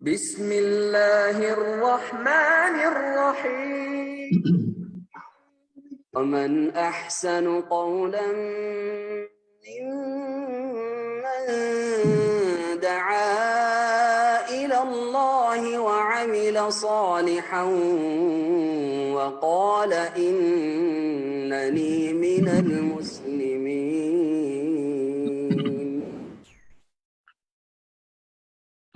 بسم الله الرحمن الرحيم. ومن أحسن قولا ممن دعا إلى الله وعمل صالحا وقال إنني من المسلمين.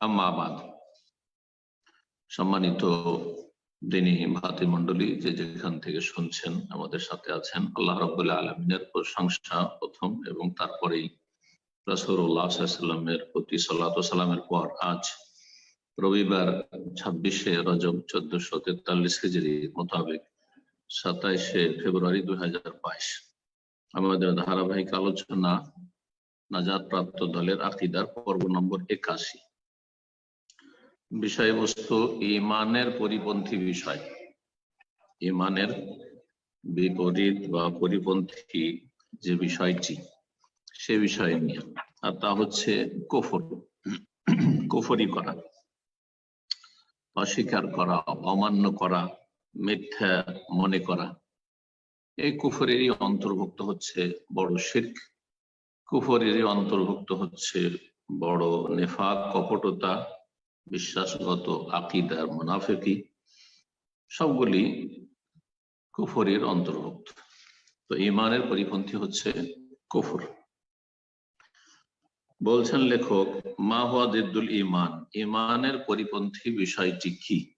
আম্মাবাদ সম্মানিত দিনী ভাতি মন্ডলী যে যেখান থেকে শুনছেন, আমাদের সাথে আছেন আল্লাহ রবুল্লাহ আলমিনের প্রশংসা প্রথম এবং তারপরেই রসুল্লাহামের প্রতি সাল্লাহ সাল্লামের পর আজ রবিবার ছাব্বিশে রজব চোদ্দশো তেতাল্লিশ হিজড়ি মোতাবেক সাতাইশে ফেব্রুয়ারি দুই হাজার বাইশ। আমাদের ধারাবাহিক আলোচনা নাজাদ প্রাপ্ত দলের আকিদার পর্ব নম্বর একাশি। বিষয়বস্তু ইমানের পরিপন্থী বিষয়। ইমানের বিপরীত বা পরিপন্থী যে বিষয়টি, সে বিষয় নিয়ে। আর তা হচ্ছে কুফর। কুফরি করা, অস্বীকার করা, অমান্য করা, মিথ্যা মনে করা। এই কুফরেরই অন্তর্ভুক্ত হচ্ছে বড় শির্ক। কুফরেরই অন্তর্ভুক্ত হচ্ছে বড় নেফাক, কপটতা বিশ্বাসগত, আকিদার মুনাফেকি, সবগুলি কুফরের অন্তর্ভুক্ত। তো ইমানের পরিপন্থী হচ্ছে কুফর। বলছেন লেখক, মা হওয়া দিদ্দুল ইমান ইমানের পরিপন্থী বিষয়টি কি?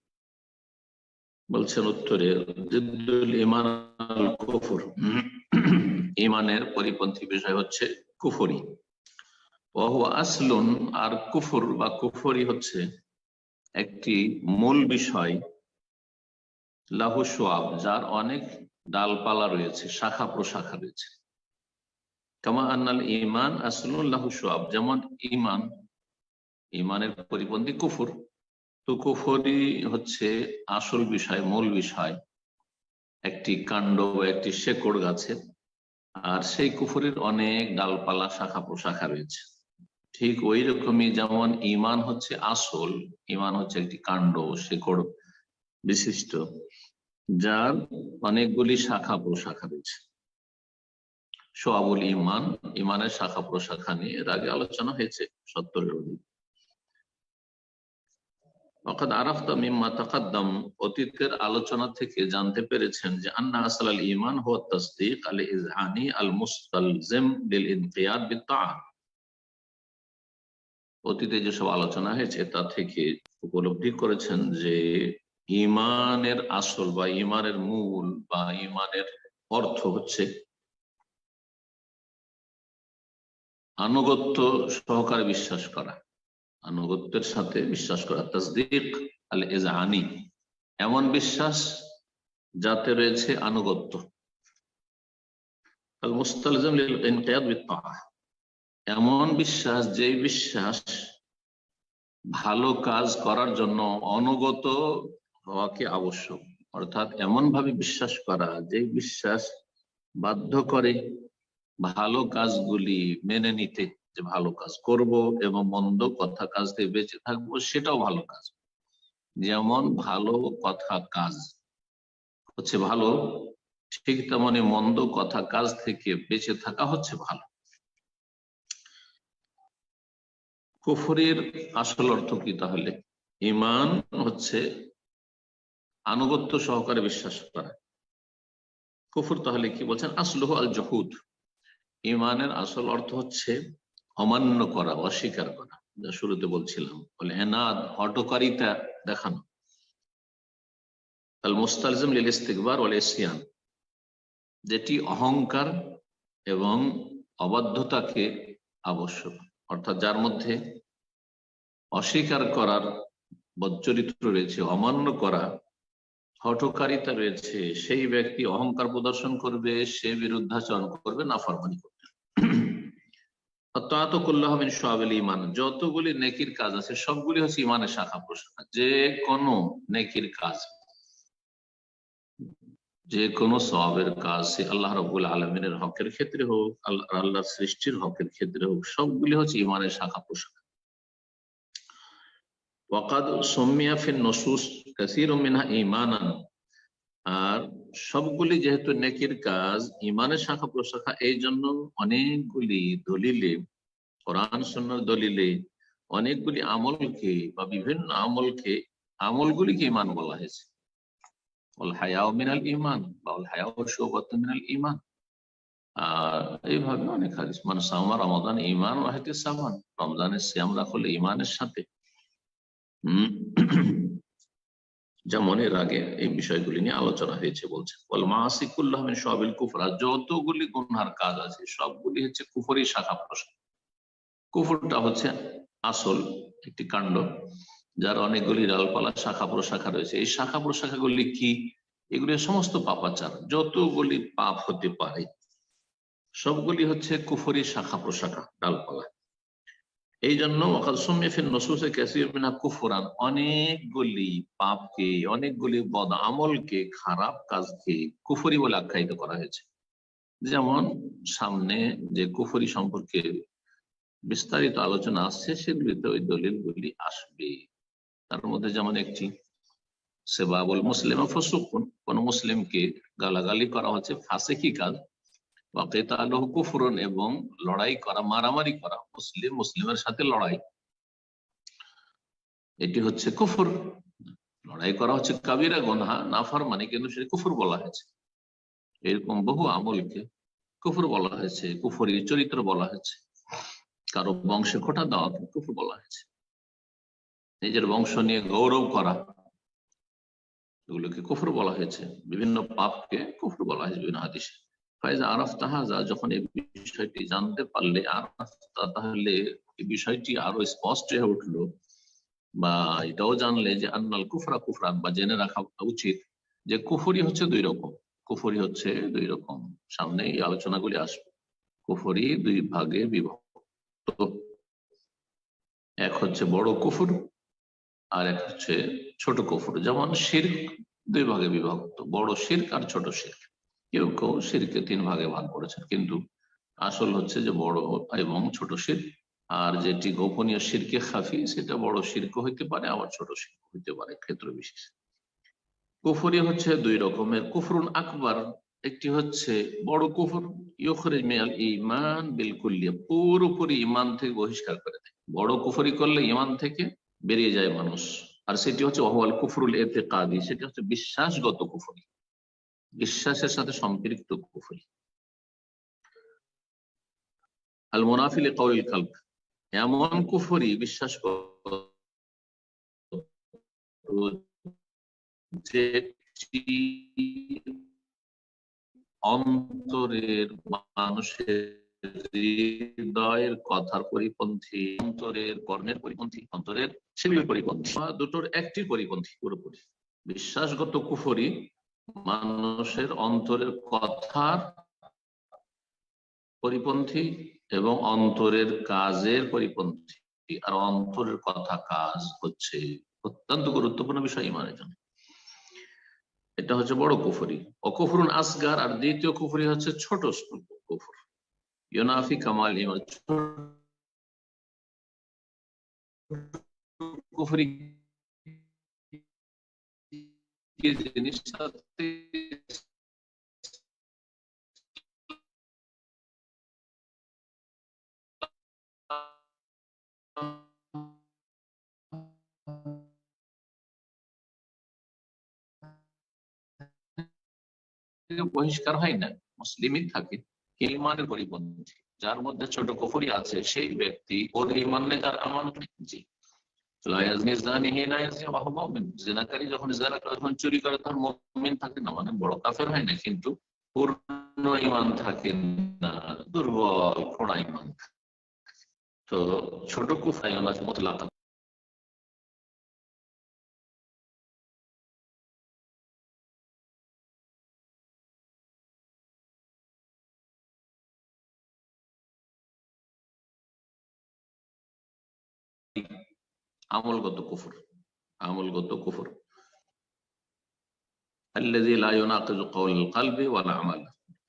বলছেন উত্তরে দিদ্দুল ইমান কুফর। ইমানের পরিপন্থী বিষয় হচ্ছে কুফরি। আসলুন, আর কুফর বা কুফরি হচ্ছে একটি মূল বিষয় লাহু সোয়াব যার অনেক ডালপালা রয়েছে, শাখা প্রশাখা রয়েছে। কামা আন্নাল ইমান আসলুন লাহু সোয়াব যেমন ইমান ইমানের পরিপন্থী কুফুর। তো কুফরি হচ্ছে আসল বিষয়, মূল বিষয়, একটি কাণ্ড একটি শেকড় গাছের। আর সেই কুফরের অনেক ডালপালা, শাখা প্রশাখা রয়েছে। ঠিক ওই রকমই যেমন ইমান হচ্ছে আসল, ইমান হচ্ছে একটি কাণ্ড শেকড় বিশিষ্ট, যার অনেকগুলি শাখা প্রশাখা রয়েছে। সোয়াবুল ইমান, ইমানের শাখা প্রশাখা নিয়ে এর আগে আলোচনা হয়েছে সত্তরের অধিক অর্থাৎ আরাফতা মিম্মা তাকাদ্দাম, অতীতের আলোচনা থেকে জানতে পেরেছেন যে আন্না আসাল ইমান হুয়া তাসদিক আল ইজহানি আল মুস্তালজিম লিল ইনকিয়াদ বিত্তাআত অতীতে যেসব আলোচনা হয়েছে, তা থেকে উপলব্ধি করেছেন যে ইমানের আসল বা ইমানের মূল বা ইমানের অর্থ হচ্ছে আনুগত্য সহকারে বিশ্বাস করা। আনুগত্যের সাথে বিশ্বাস করা। তসদিক আল এজাহানি এমন বিশ্বাস যাতে রয়েছে আনুগত্য। এমন বিশ্বাস যে বিশ্বাস ভালো কাজ করার জন্য অনুগত হওয়াকে আবশ্যক। অর্থাৎ এমন ভাবে বিশ্বাস করা যে বিশ্বাস বাধ্য করে ভালো কাজগুলি মেনে নিতে, যে ভালো কাজ করব এবং মন্দ কথা কাজ থেকে বেঁচে থাকব, সেটাও ভালো কাজ। যেমন ভালো কথা কাজ হচ্ছে ভালো, ঠিক তেমনি মন্দ কথা কাজ থেকে বেঁচে থাকা হচ্ছে ভালো। কুফরের আসল অর্থ কি তাহলে? ইমান হচ্ছে আনুগত্য সহকারে বিশ্বাস করা। কুফর তাহলে কি বলছেন? আসলহ আল জহুদ ইমানের আসল অর্থ হচ্ছে অমান্য করা, অস্বীকার করা। যা শুরুতে বলছিলাম, বলে এনাদ হটকারিতা দেখানো। আল মুস্তালজিম লিল ইস্তিকবার ওয়াল ইসিয়ান যেটি অহংকার এবং অবাধ্যতাকে আবশ্যক। অর্থাৎ যার মধ্যে অস্বীকার করার বচ্চরিত্র রয়েছে, অমান্য করা, হঠকারিতা রয়েছে, সেই ব্যক্তি অহংকার প্রদর্শন করবে, সে বিরুদ্ধাচরণ করবে না ফরমানি করবে তাতকুল্লাহ মিন সোয়াবিল ইমান যতগুলি নেকির কাজ আছে, সবগুলি হচ্ছে ইমানের শাখা প্রশাখা যে কোনো নেকির কাজ যে কোনো সবের কাজ সে আল্লাহ রবুল আলমিনের হকের ক্ষেত্রে হোক, আল্লাহ আল্লাহর সৃষ্টির হকের ক্ষেত্রে হোক, সবগুলি হচ্ছে ইমানের শাখা প্রশাখা ওয়াকাদ সৌমিয়া ফিন নসুস কাসির মিনহা ইমানান আর সবগুলি যেহেতু নেকির কাজ ইমানের শাখা প্রশাখা এই জন্য অনেকগুলি দলিলে, কোরআন সন্ন্যার দলিলে অনেকগুলি আমলকে বা বিভিন্ন আমলকে, আমলগুলিকে ইমান বলা হয়েছে। মিনাল ইমান মিনাল ইমান এইভাবে অনেক হাদিস। মানে ইমান সামান রাখলে ইমানের সাথে। যেমন এর আগে এই বিষয়গুলি নিয়ে আলোচনা হয়েছে বলছে। বল সবিল কুফরা। যতগুলি গুনহার কাজ আছে, সবগুলি হচ্ছে কুফরি শাখা প্রশাখা কুফরটা হচ্ছে আসল একটি কাণ্ড। যার অনেকগুলি ডালপালা শাখা প্রশাখা রয়েছে। এই শাখা প্রশাখাগুলি কি? এগুলি সমস্ত পাপাচার, যতগুলি পাপ হতে পারে, সবগুলি হচ্ছে কুফরি শাখা প্রশাখা ডালপালা এই জন্য কুফরান, অনেকগুলি পাপকে, অনেকগুলি বদ আমলকে, খারাপ কাজকে কুফরি বলে আখ্যায়িত করা হয়েছে। যেমন সামনে যে কুফরি সম্পর্কে বিস্তারিত আলোচনা আসছে, সেগুলিতে ওই দলিলগুলি আসবে। তার মধ্যে যেমন একটি সেবাবল মুসলিম, ফসুকুন। কোন মুসলিমকে গালাগালি করা হচ্ছে, ফাঁসে কি কাজ? এবং লড়াই করা, মারামারি করা, মুসলিম, মুসলিমের সাথে লড়াই। এটি হচ্ছে কুফর। লড়াই করা হচ্ছে কাবিরা গনহা নাফার মানে কিন্তু সে কুফর বলা হয়েছে। এরকম বহু আমলকে কুফর বলা হয়েছে, কুফরি চরিত্র বলা হয়েছে। কারও বংশে খোটা দেওয়া কুফর বলা হয়েছে। নিজের বংশ নিয়ে গৌরব করা। এগুলোকে কুফর বলা হয়েছে। বিভিন্ন পাপকে কুফর বলা হয়েছে বিভিন্ন হাদিসে। ফাইজা আরফ তাহাজা যখন এই বিষয়টি জানতে পারলে আর তাহলে এই বিষয়টি আরও স্পষ্ট হয়ে উঠল বা এটাও জানলে যে আন্নাল কুফরা কুফরান বা জেনে রাখা উচিত যে কুফরি হচ্ছে দুই রকম। কুফরি হচ্ছে দুই রকম। সামনে এই আলোচনাগুলি আসবে। কুফরি দুই ভাগে বিভক্ত। এক হচ্ছে বড় কুফুর আর এক হচ্ছে ছোট কুফুর, যেমন শির্ক দুই ভাগে বিভক্ত, বড় শির্ক আর ছোট শির্ক কেউ কেউ শিরকে তিন ভাগে ভাগ করেছেন, কিন্তু আসল হচ্ছে যে বড় এবং ছোট শির, আর যেটি গোপনীয় শিরকে খাফি, সেটা বড় শির্ক হইতে পারে, আবার ছোট শির্ক হইতে পারে, ক্ষেত্র বিশেষ। কুফরি হচ্ছে দুই রকমের, কুফরুন আকবর, একটি হচ্ছে বড় কুফর ইয়খরেজ মিয়াল ইমান বিলকুল্লিয়া পুরোপুরি ইমান থেকে বহিষ্কার করে দেয়। বড় কুফরি করলে ইমান থেকে বেরিয়ে যায় মানুষ। আর সেটি হচ্ছে অহওয়াল কুফরুল এতে কাদি সেটি হচ্ছে বিশ্বাসগত কুফরি। বিশ্বাসের সাথে সম্পৃক্ত কুফরি। আল মোনাফিল কৌল কাল্প এমন কুফরি বিশ্বাস অন্তরের মানুষের হৃদয়ের কথার পরিপন্থী, অন্তরের কর্মের পরিপন্থী, অন্তরের পরিপন্থী। দুটোর পরিপন্থী পুরোপুরি। বিশ্বাসগত কুফরি মানুষের অন্তরের কথার পরিপন্থী এবং অন্তরের কাজের পরিপন্থী। আর অন্তরের কথা কাজ হচ্ছে অত্যন্ত গুরুত্বপূর্ণ বিষয় ইমানের জন্য। এটা হচ্ছে বড় কুফরি। অকুফরুন আসগার। আর দ্বিতীয় কুফরি হচ্ছে ছোট কুফর। ইউনাফি কামাল ইমান কুফরি জিনিস সাথে বহিষ্কার হয় না। মুসলিমই থাকে। ইমানের পরিপন্থী, যার মধ্যে ছোট কফরি আছে, সেই ব্যক্তি ওর ইমান নেই, তার আমার জি। জেনাকারী যখন চুরি করে, তখন থাকে না মানে বড় কাফের হয় না, কিন্তু পূর্ণ ইমান না, দুর্বল, খোড়া ইমান তো ছোট কুফাই মতলাক আমলগত কুফর আমলগত কুফর।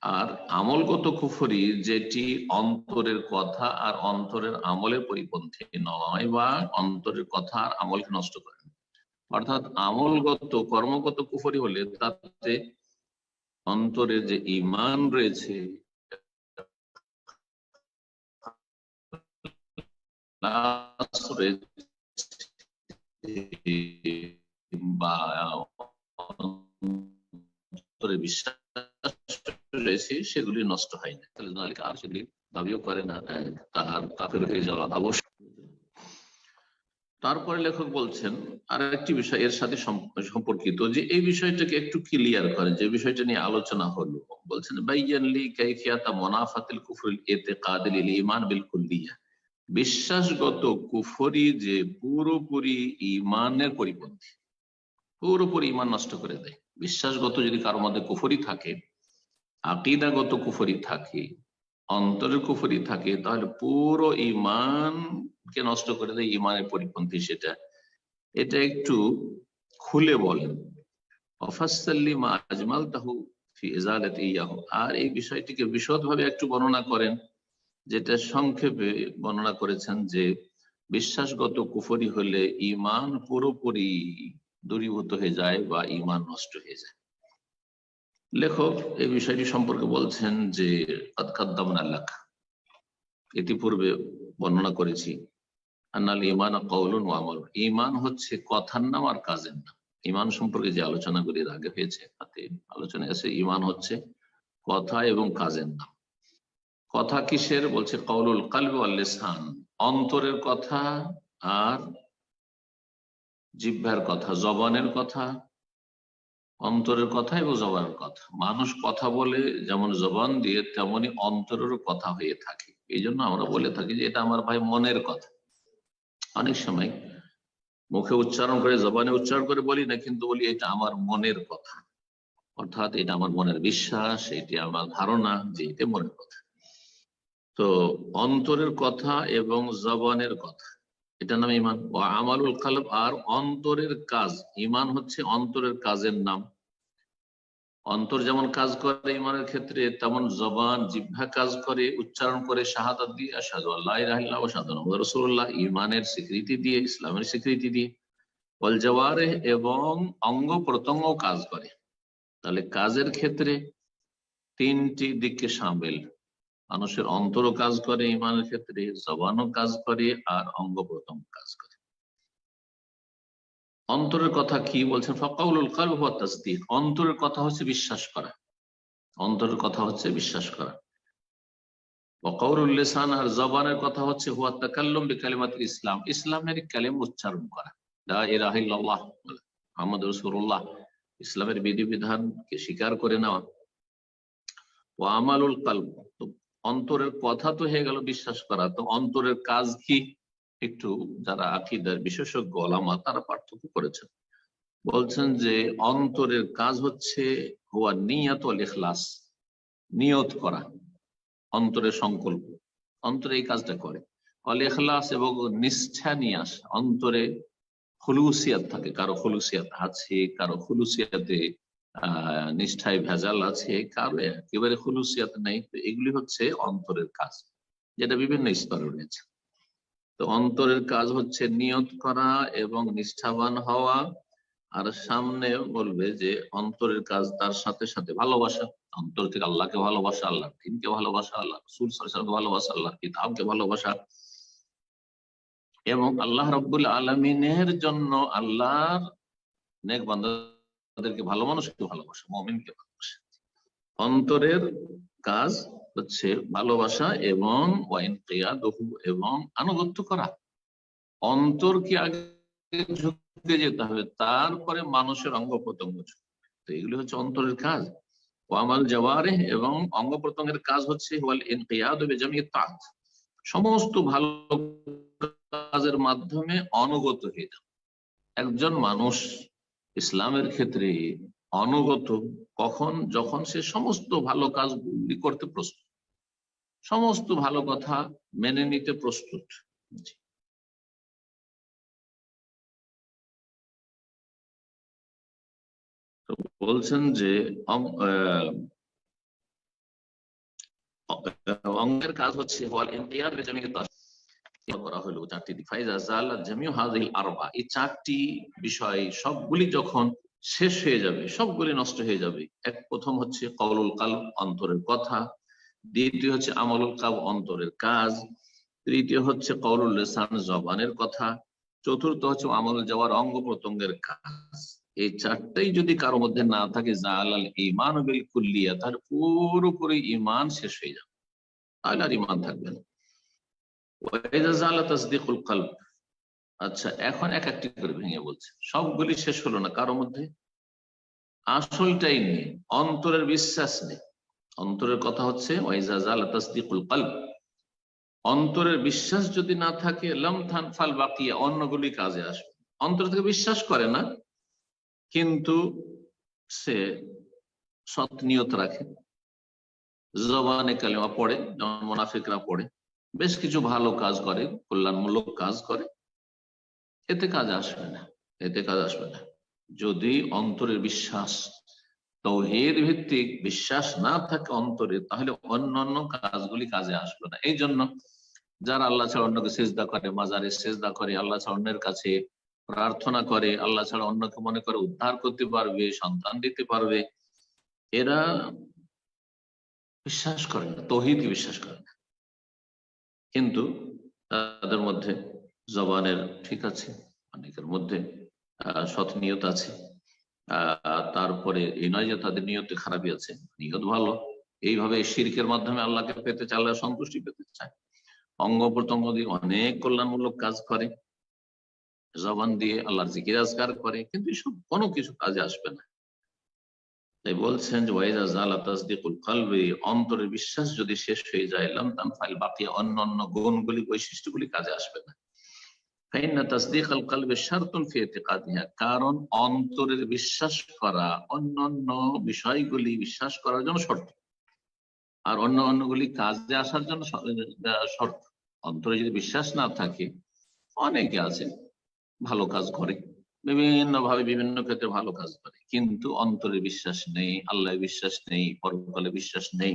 আর আমলগত কুফরি যেটি অন্তরের কথা আর অন্তরের আমলের পরিপন্থী নয় বা অন্তরের কথা আর আমলকে নষ্ট করে অর্থাৎ আমলগত, কর্মগত কুফরি হলে তাতে অন্তরে যে ইমান রয়েছে বিশ্বাস রয়েছে, সেগুলি নষ্ট হয় না। তাহলে আর দাবিও করে না কাফের হয়ে যাওয়া আবশ্যক। তারপরে লেখক বলছেন আর একটি বিষয় এর সাথে সম্পর্কিত, যে এই বিষয়টাকে একটু ক্লিয়ার করেন, যে বিষয়টা নিয়ে আলোচনা হলো। বলছেন বাইয়ানলি কাইফিয়াতা মুনাফাতিল কুফরিল ইতিকাদিল ঈমান বিল কুল্লিয়া। বিশ্বাসগত কুফরি যে পুরোপুরি ঈমানের পরিপন্থী, পুরোপুরি ঈমান নষ্ট করে দেয়। বিশ্বাসগত যদি কারোর মধ্যে কুফরি থাকে, আকিদাগত কুফরি থাকে, অন্তরের কুফরি থাকে, তাহলে পুরো ইমানকে নষ্ট করে দেয় ইমানের পরিপন্থী সেটা। এটা একটু খুলে বলেন। আজমাল তাহু ইয়াহু আর এই বিষয়টিকে বিশদভাবে একটু বর্ণনা করেন। যেটা সংক্ষেপে বর্ণনা করেছেন যে, বিশ্বাসগত কুফরি হলে ইমান পুরোপুরি দূরীভূত হয়ে যায় বা ইমান নষ্ট হয়ে যায়। লেখক এই বিষয়টি সম্পর্কে বলছেন যে আল্লাহ ইতিপূর্বে বর্ণনা করেছি। ইমান কৌলুন ওয়ামল ইমান হচ্ছে কথার নাম আর কাজের নাম। ইমান সম্পর্কে যে আলোচনাগুলি এর আগে হয়েছে, তাতে আলোচনা আছে ইমান হচ্ছে কথা এবং কাজের নাম। কথা কিসের? বলছে কৌলুল কালবে আল্লেসান অন্তরের কথা আর জিহ্বার কথা, জবানের কথা, অন্তরের কথা এবং জবানের কথা। মানুষ কথা বলে যেমন জবান দিয়ে, তেমনি অন্তরেরও কথা হয়ে থাকে। এই জন্য আমরা বলে থাকি যে এটা আমার ভাই মনের কথা। অনেক সময় মুখে উচ্চারণ করে, জবানে উচ্চারণ করে বলি না, কিন্তু বলি এটা আমার মনের কথা। অর্থাৎ এটা আমার মনের বিশ্বাস, এটি আমার ধারণা যে এটা মনের কথা। তো অন্তরের কথা এবং জবানের কথা। এটা নাম ইমান ও আমালুল কালব আর অন্তরের কাজ। ইমান হচ্ছে অন্তরের কাজের নাম। অন্তর যেমন কাজ করে ইমানের ক্ষেত্রে, তেমন জবান, জিহ্বা কাজ করে, উচ্চারণ করে, শাহাদাত দিয়ে আসাদু আল্লাহ রাহিল্লাহ সাধন রসুল্লাহ ইমানের স্বীকৃতি দিয়ে, ইসলামের স্বীকৃতি দিয়ে। ওয়াল জওয়ারে এবং অঙ্গ প্রত্যঙ্গ কাজ করে। তাহলে কাজের ক্ষেত্রে তিনটি দিককে সামিল। মানুষের অন্তরও কাজ করে, ইমানের ক্ষেত্রে জবানও কাজ করে আর অঙ্গ কাজ করে। অন্তরের কথা কি বলছেন? ফকাউলুল কালব অন্তরের কথা হচ্ছে বিশ্বাস করা। অন্তরের কথা হচ্ছে বিশ্বাস করা। ওয়াকাউলুল লিসান আর জবানের কথা হচ্ছে হুয়া তাকাল্লুম বিকালিমাতিল ইসলাম। ইসলামের কালিম উচ্চারণ করা। লা ইলাহা ইল্লাল্লাহ মুহাম্মদ রাসূলুল্লাহ। ইসলামের বিধিবিধানকে স্বীকার করে নেওয়া। ও আমালুল কালব। তো অন্তরের কথা তো হয়ে গেল বিশ্বাস করা। তো অন্তরের কাজ কি? একটু যারা আকিদার বিশেষজ্ঞ, ওলামা, তারা পার্থক্য করেছেন। বলছেন যে অন্তরের কাজ হচ্ছে হওয়া নিয়াত ওয়াল ইখলাস, নিয়ত করা, অন্তরের সংকল্প। অন্তরে এই কাজটা করে। অল ইখলাস এবং নিষ্ঠা নিয়ে আসে। অন্তরে হলুসিয়াত থাকে, কারও হলুসিয়াত আছে কারও খুলুসিয়াতে আহ নিষ্ঠায় ভেজাল আছে, কারও একেবারে খুলুসিয়াত নেই। তো এগুলি হচ্ছে অন্তরের কাজ, যেটা বিভিন্ন স্তরে রয়েছে। তো অন্তরের কাজ হচ্ছে নিয়ত করা এবং নিষ্ঠাবান হওয়া। আর সামনে বলবে যে অন্তরের কাজ তার সাথে সাথে ভালোবাসা। অন্তর থেকে আল্লাহকে ভালোবাসা আল্লাহ দিনকে ভালোবাসা আল্লাহ রসুল সাল্লাল্লাহু ভালোবাসা আল্লাহ কিতাবকে ভালোবাসা। এবং আল্লাহ রব্বুল আলমিনের জন্য আল্লাহর নেক বান্দাদেরকে ভালো মানুষকে ভালোবাসা, মমিনকে ভালোবাসা। অন্তরের কাজ হচ্ছে ভালোবাসা এবং ওয়াইন কেয়াদহু এবং আনুগত্য করা। অন্তরকে আগে ঝুঁকে যেতে হবে, তারপরে মানুষের অঙ্গ প্রত্যঙ্গ তো এগুলি হচ্ছে অন্তরের কাজ। ওয়ামাল জওয়ারে এবং অঙ্গ প্রত্যঙ্গের কাজ হচ্ছে সমস্ত ভালো কাজের মাধ্যমে অনুগত হয়ে যাবে একজন মানুষ ইসলামের ক্ষেত্রে অনুগত কখন? যখন সে সমস্ত ভালো কাজগুলি করতে প্রস্তুত। সমস্ত ভালো কথা মেনে নিতে প্রস্তুত। বলছেন যে অঙ্গের কাজ হচ্ছে করা হলো চারটি দিক জামিউ হাযিহিল আরবা। এই চারটি বিষয় সবগুলি যখন শেষ হয়ে যাবে, সবগুলি নষ্ট হয়ে যাবে, এক প্রথম হচ্ছে কওলুল কালব, অন্তরের কথা। দ্বিতীয় হচ্ছে আমলুল কাব অন্তরের কাজ। তৃতীয় হচ্ছে কওলুল লিসান, জবানের কথা। চতুর্থ হচ্ছে আমল যাওয়ার অঙ্গ প্রত্যঙ্গের কাজ। এই চারটাই যদি কারোর মধ্যে না থাকে, জালাল ইমান বিল কুল্লিয়া, তাহলে পুরোপুরি ইমান শেষ হয়ে যাবে। তাহলে আর ইমান থাকবে না। আচ্ছা এখন এক একটি করে ভেঙে বলছে। সবগুলি শেষ হলো না মধ্যে? আসলটাই নেই, অন্তরের বিশ্বাস নেই। অন্তরের কথা হচ্ছে তাসদিকুল অন্তরের বিশ্বাস যদি না থাকে, লম থান ফাল বাকিয়া, অন্যগুলি কাজে আসবে। অন্তর থেকে বিশ্বাস করে না, কিন্তু সে সৎ নিয়ত রাখে। জবানে কালিমা পড়ে, যেমন মোনাফিকরা পড়ে। বেশ কিছু ভালো কাজ করে, কল্যাণমূলক কাজ করে। এতে কাজ আসবে না, এতে কাজ আসবে না। যদি অন্তরের বিশ্বাস, তৌহিদ ভিত্তিক বিশ্বাস না থাকে অন্তরে, তাহলে অন্যান্য কাজগুলি কাজে আসবে না। এই জন্য যারা আল্লাহ ছাড়া অন্যকে সেজদা করে, মাজারে সেজদা করে, আল্লাহ ছাড়া অন্যের কাছে প্রার্থনা করে, আল্লাহ ছাড়া অন্যকে মনে করে উদ্ধার করতে পারবে, সন্তান দিতে পারবে, এরা বিশ্বাস করে না, তৌহিদকে বিশ্বাস করে না। কিন্তু তাদের মধ্যে জবানের ঠিক আছে অনেকের মধ্যে আহ, সৎ নিয়ত আছে। তারপরে এই নয় যে তাদের নিয়তে খারাপই আছে নিয়ত ভালো। এইভাবে শিরকের মাধ্যমে আল্লাহকে পেতে চায় সন্তুষ্টি পেতে চায়। অঙ্গ প্রত্যঙ্গ দিয়ে অনেক কল্যাণমূলক কাজ করে। জবান দিয়ে আল্লাহর জিকির আজকার করে কিন্তু এসব কোনো কিছু কাজে আসবে না। তাই বলছেন যে ওয়াইজা জালা তাসদিকুল কলবি অন্তরের বিশ্বাস যদি শেষ হয়ে যায়, লাম তান ফাইল বাকি অন্য অন্য গুণগুলি, বৈশিষ্ট্যগুলি কাজে আসবে না। ফাইন্না তাসদিক আল কলবে শারতুন ফি ইতিকাদিহা কারণ অন্তরের বিশ্বাস করা অন্যান্য বিষয়গুলি বিশ্বাস করার জন্য শর্ত। আর অন্য অন্যগুলি কাজে আসার জন্য শর্ত। অন্তরে যদি বিশ্বাস না থাকে, অনেকে আছে, ভালো কাজ করে। বিভিন্ন ভাবে বিভিন্ন ক্ষেত্রে ভালো কাজ করে। কিন্তু অন্তরে বিশ্বাস নেই আল্লাহ বিশ্বাস নেই, পরকালে বিশ্বাস নেই,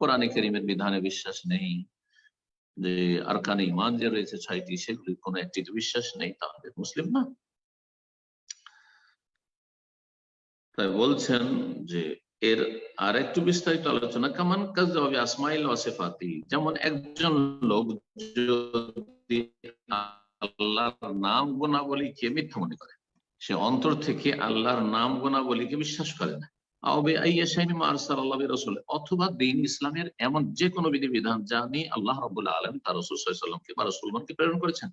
কোরআনে কেরিমের বিধানে বিশ্বাস নেই, যে আরকানে ইমান যে রয়েছে ছয়টি, সেগুলির কোনো একটিতে বিশ্বাস নেই তাহলে মুসলিম না। তাই বলছেন যে এর আর একটু বিস্তারিত আলোচনা, কেমন কাজ হবে আসমাইল ওয়াসিফাতি যেমন একজন লোক যদি আল্লাহর নাম গুণাবলীকে মিথ্যা মনে করে। সে অন্তর থেকে আল্লাহর নাম গুণাবলীকে বিশ্বাস করে না। অথবা ইসলামের এমন আল্লাহ তার প্রেরণ করেছেন।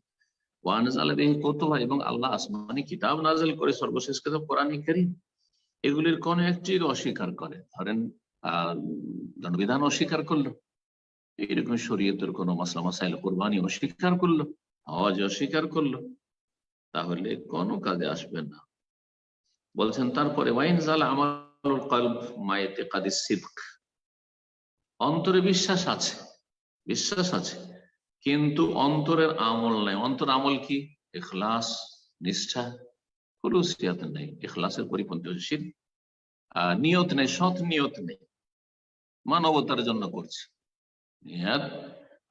এবং আল্লাহ আসমানি কিতাব করে সর্বশেষ কিতাব কোরআন কারীম। এগুলির কোন একটির অস্বীকার করে। ধরেন আহ বিধান অস্বীকার করল। এরকম শরীয়তের কোন মাসলা মাসাইল কোরবানি অস্বীকার করল। আওয়াজ অস্বীকার করল। তাহলে কোনো কাজে আসবে না। বলছেন, তারপরে অন্তরে বিশ্বাস আছে বিশ্বাস আছে, কিন্তু অন্তরের আমল নাই। অন্তর আমল কি? এখলাস নিষ্ঠা, খুলুসিয়াত নেই। এখলাসের পরিপন্থী নিয়ত নেই, সৎ নিয়ত নেই। মানবতার জন্য করছে।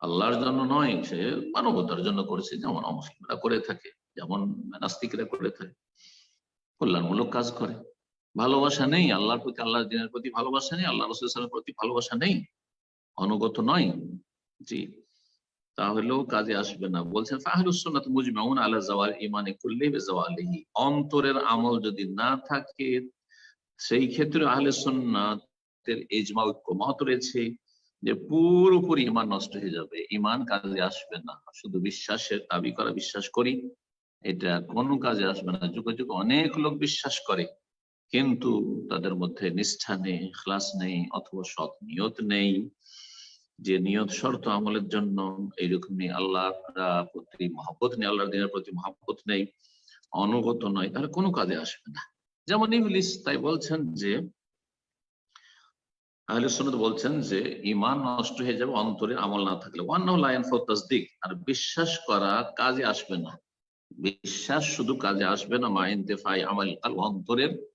আল্লাহর জন্য নয়, সে মানবতার জন্য করেছে, যেমন অমুসলিমরা করে থাকে, যেমন নাস্তিকরা করে থাকে। কল্যাণমূলক কাজ করে। ভালোবাসা নেই, আল্লাহর প্রতি, আল্লাহর দিনের প্রতি ভালোবাসা নেই আল্লাহ রসুলের প্রতি ভালোবাসা নেই। অনুগত নয়। জি। তাহলেও কাজে আসবে না। বলছেন ফাহরুসন্নাত মুজমাউন আলা জাওয়াল ইমানে কুল্লি বেজাওয়ালিহি অন্তরের আমল যদি না থাকে, সেই ক্ষেত্রে আহলে সুন্নাতের ইজমা ঐক্য মত রয়েছে। যে পুরোপুরি ইমান নষ্ট হয়ে যাবে। ইমান কাজে আসবে না। শুধু বিশ্বাসের দাবি করা, বিশ্বাস করি। এটা কোনো কাজে আসবে না। যুগে যুগে অনেক লোক বিশ্বাস করে, কিন্তু তাদের মধ্যে নিষ্ঠা নেই ক্লাস নেই, অথবা সৎ নিয়ত নেই। যে নিয়ত, শর্ত আমলের জন্য এইরকমই আল্লাহর প্রতি মহব্বত নেই, আল্লাহর দিনের প্রতি মহব্বত নেই। অনুগত নয় তাহলে কোনো কাজে আসবে না। যেমন ইংলিশ তাই বলছেন যে আহলে সুন্নাত বলছেন যে ইমান নষ্ট হয়ে যাবে, অন্তরে আমল না থাকলে। ওয়ান লাইন ফর তাসদিক, আর বিশ্বাস করা কাজে আসবে না। বিশ্বাস শুধু কাজে আসবে না মাইন দেফাই আমল কাল, অন্তরের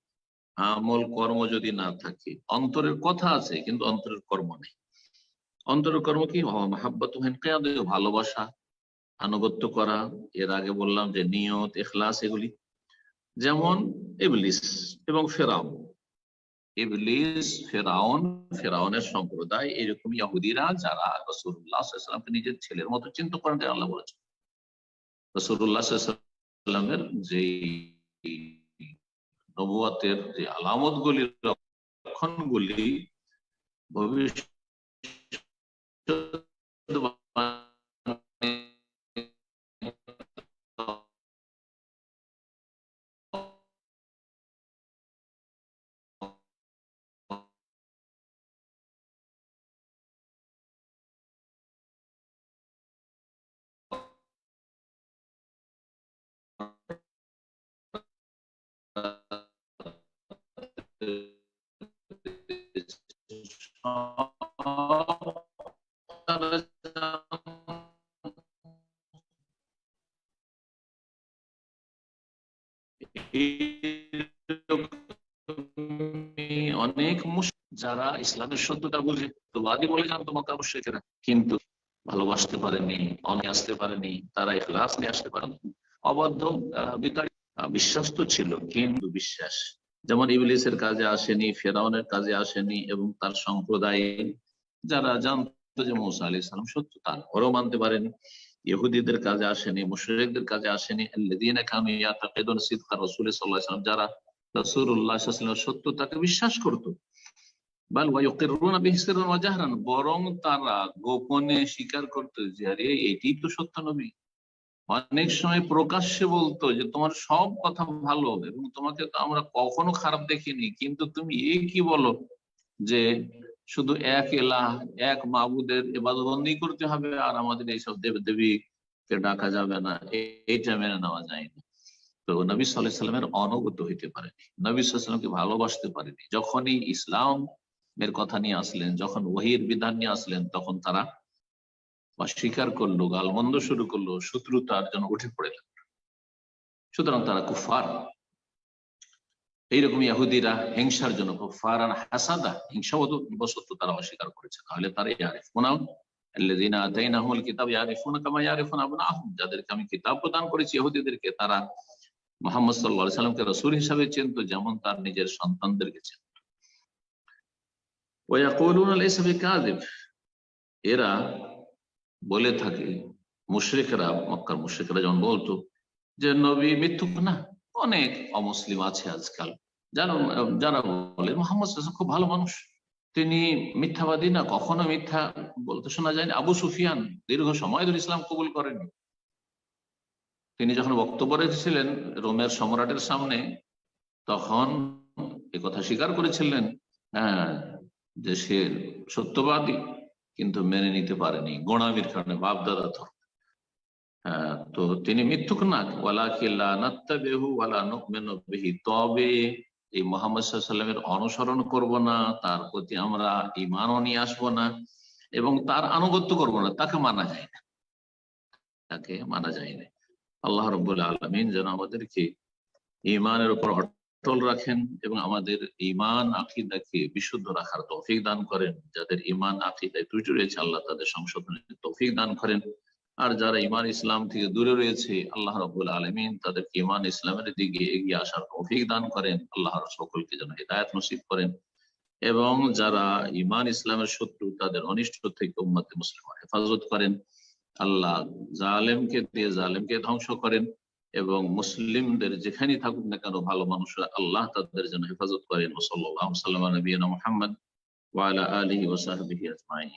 আমল কর্ম যদি না থাকে। অন্তরের কথা আছে, কিন্তু অন্তরের কর্ম নেই। অন্তরের কর্ম কি? মাহাব্বত ভালোবাসা, আনুগত্য করা। এর আগে বললাম যে, নিয়ত এখলাস এগুলি। যেমন ইবলিস এবং ফেরাউন। ইবলিস, ফেরাউন, ফেরাউনের সম্প্রদায়, এরকম ইহুদিরা যারা রসুল্লাহামকে নিজের ছেলের মতো চিন্তা করেন আল্লাহ বলেছেন। রসুল্লাহামের যে নবুয়াতের যে আলামত গুলি লক্ষণ গুলি অনেক ইসলামের সত্যতা বুঝে, তো আদি বলে জানতো মক্কা মুশ্রিকেরা কিন্তু ভালোবাসতে পারেনি অনে আসতে পারেনি তারা ইখলাস নিয়ে আসতে পারেনি অবাধ্য বিশ্বাস তো ছিল, কিন্তু বিশ্বাস। যেমন ইবলিসের কাজে আসেনি, ফেরাউনের কাজে আসেনি, এবং তার সম্প্রদায়ে যারা জানতো যে মৌসা আলী ইসলাম সত্য, তার ওরাও মানতে পারেনি। ইহুদিদের কাজে আসেনি, মুশরিকদের কাজে আসেনি। রসুল যারা রসুল্লাহ সত্যতাকে বিশ্বাস করতো বরং তারা গোপনে স্বীকার করতো যে, আরে এটি তো সত্য নবী। অনেক সময় প্রকাশ্যে বলতো যে, তোমার সব কথা ভালো এবং তোমাকে তো আমরা কখনো খারাপ দেখিনি। কিন্তু তুমি এই কি বলো যে, শুধু এক এলাহ, এক মাবুদের এবাদবন্দি করতে হবে আর আমাদের এইসব দেব দেবীকে ডাকা যাবে না। এইটা মেনে নেওয়া যায় না তো নবী সাল্লাহ সাল্লামের অনগত হইতে পারেনি। নবী সাল্লামকে ভালোবাসতে পারেনি। যখনই ইসলাম এর কথা নিয়ে আসলেন, যখন ওহির বিধান নিয়ে আসলেন, তখন তারা অস্বীকার করল, গালমন্দ শুরু করল শত্রুতার জন্য উঠে পড়ে সুতরাং তারা কুফার এইরকম ইয়াহুদিরা হিংসার জন্য কুফার আর হাসাদা হিংসা বসত তারা অস্বীকার করেছে। তাহলে তারা ইয়ারিফ কোনাও তারা মোহাম্মদ সাল্লাল্লাহু সাল্লামকে রসুল হিসাবে চিনত, যেমন তার নিজের সন্তানদেরকে চিনত। এরা বলে থাকে মক্কার বলতো যে নবী মৃত্যুক না, অনেক অমুসলিম আছে আজকাল। যারা যারা বলে, মোহাম্মদ খুব ভালো মানুষ। তিনি মিথ্যাবাদী না, কখনো মিথ্যা বলতে শোনা যায়নি। আবু সুফিয়ান দীর্ঘ সময় ধরে ইসলাম কবুল করেনি। তিনি যখন বক্তব্য রেখেছিলেন রোমের সম্রাটের সামনে, তখন কথা স্বীকার করেছিলেন হ্যাঁ যে সে সত্যবাদী কিন্তু মেনে নিতে পারেনি। গোড়ামির কারণে বাপদাদা তো হ্যাঁ, তো তিনি মিথ্যুক না। ওয়ালা কিল্লা নাত্তাবেহু ওয়ালা নুকমেনবিহি তবে এই মোহাম্মদ সাল্লামের অনুসরণ করব না তার প্রতি আমরা ইমানও নিয়ে আসব না এবং তার আনুগত্য করব না। তাকে মানা যায় না। তাকে মানা যায় না। আল্লাহ রব্বুল্লাহ আলমিন যেন আমাদেরকে ইমানের উপর অটল রাখেন এবং আমাদের ইমান আকিদাকে বিশুদ্ধ রাখার তৌফিক দান করেন। যাদের ইমান আকিদায় ত্রুটি রয়েছে, আল্লাহ তাদের সংশোধনের তৌফিক দান করেন। আর যারা ইমান ইসলাম থেকে দূরে রয়েছে, আল্লাহ রবুল আলমিন তাদেরকে ইমান ইসলামের দিকে এগিয়ে আসার তৌফিক দান করেন। আল্লাহর সকলকে যেন হৃদায়ত নসিব করেন। এবং যারা ইমান ইসলামের শত্রু, তাদের অনিষ্ট থেকে উম্মতে মুসলিম হেফাজত করেন। আল্লাহ জালেমকে দিয়ে জালেমকে ধ্বংস করেন। এবং মুসলিমদের যেখানেই থাকুক না কেন ভালো মানুষরা আল্লাহ তাদের জন্য হেফাজত করেন। ওসল্লাহ সাল্লাম, নবীনা মোহাম্মদ ওয়ালা আলহি ওসাহবিহি আজমাইন।